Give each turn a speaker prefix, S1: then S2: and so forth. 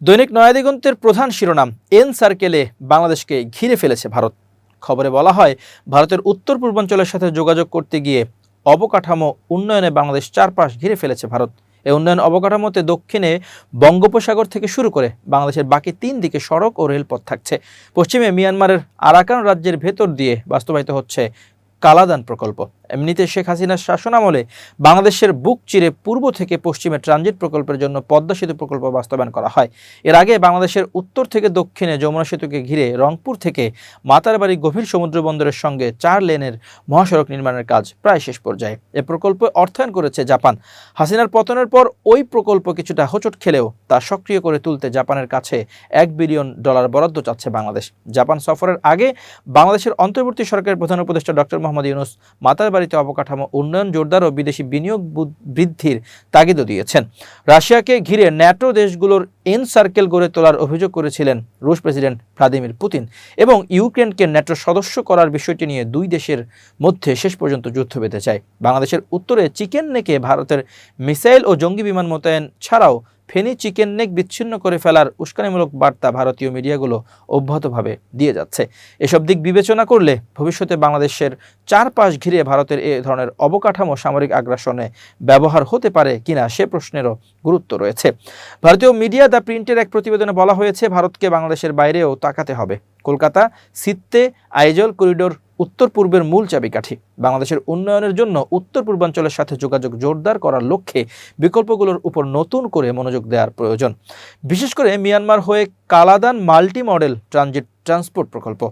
S1: দৈনিক নয়াদিগন্তের প্রধান শিরোনাম এন সার্কেলে বাংলাদেশকে ঘিরে ফেলেছে ভারত। খবরে বলা হয়, ভারতের উত্তর পূর্বাঞ্চলের সাথে যোগাযোগ করতে গিয়ে অবকাঠামো উন্নয়নে বাংলাদেশ চারপাশ ঘিরে ফেলেছে ভারত। এই উন্নয়ন অবকাঠামোতে দক্ষিণে বঙ্গোপসাগর থেকে শুরু করে বাংলাদেশের বাকি তিন দিকে সড়ক ও রেলপথ থাকছে। পশ্চিমে মিয়ানমারের আরাকান রাজ্যের ভেতর দিয়ে বাস্তবায়িত হচ্ছে কালাদান প্রকল্প। এমনিতে শেখ হাসিনার শাসনামলে বাংলাদেশের বুক চিরে পূর্ব থেকে পশ্চিমে ট্রানজিট প্রকল্পের জন্য পদ্মা সেতু প্রকল্প বাস্তবায়ন করা হয়। এর আগে বাংলাদেশের উত্তর থেকে দক্ষিণে যমুনা সেতুকে ঘিরে রংপুর থেকে মাতারবাড়ি গভীর সমুদ্র বন্দরের সঙ্গে চার লেনের মহাসড়ক নির্মাণের কাজ প্রায় শেষ পর্যায়ে। এ প্রকল্প অর্থায়ন করেছে জাপান। হাসিনার পতনের পর ওই প্রকল্প কিছুটা হোঁচট খেলেও তা সক্রিয় করে তুলতে জাপানের কাছে এক বিলিয়ন ডলার বরাদ্দ চাচ্ছে বাংলাদেশ। জাপান সফরের আগে বাংলাদেশের অন্তর্বর্তী সরকারের প্রধান উপদেষ্টা ডক্টর মোহাম্মদ ইউনুস মাতারবাড়িতে অবকাঠামো উন্নয়ন জোরদার ও বিদেশি বিনিয়োগ বৃদ্ধির তাগিদও দিয়েছেন। রাশিয়াকে ঘিরে ন্যাটো দেশগুলোর এন সার্কেল গড়ে তোলার অভিযোগ করেছিলেন রুশ প্রেসিডেন্ট ভ্লাদিমির পুতিন এবং ইউক্রেনকে ন্যাটো সদস্য করার বিষয়টি নিয়ে দুই দেশের মধ্যে শেষ পর্যন্ত যুদ্ধ বেঁধে যায়। বাংলাদেশের উত্তরে চিকেন নেকে ভারতের মিসাইল ও জঙ্গি বিমান মোতায়েন ছাড়াও ফেনী চিকেন নেক বিচ্ছিন্ন করে ফেলার উস্কানিমূলক বার্তা ভারতীয় মিডিয়াগুলো অব্যাহতভাবে দিয়ে যাচ্ছে। এসব দিক বিবেচনা করলে ভবিষ্যতে বাংলাদেশের চারপাশ ঘিরে ভারতের এ ধরনের অবকাঠামো সামরিক আগ্রাসনে ব্যবহার হতে পারে কিনা সে প্রশ্নেরও গুরুত্ব রয়েছে। ভারতীয় মিডিয়া দ্য প্রিন্টের এক প্রতিবেদনে বলা হয়েছে, ভারতকে বাংলাদেশের বাইরেও তাকাতে হবে। কলকাতা, সিত্তে, আইজল, করিডোর উত্তর পূর্বের মূল চাবিকাঠি। বাংলাদেশের উন্নয়নের জন্য উত্তর পূর্বাঞ্চলের সাথে যোগাযোগ জোরদার করার লক্ষ্যে বিকল্পগুলোর উপর নতুন করে মনোযোগ দেওয়ার প্রয়োজন। বিশেষ করে মিয়ানমার হয়ে Kaladan multi modal transit transport প্রকল্প।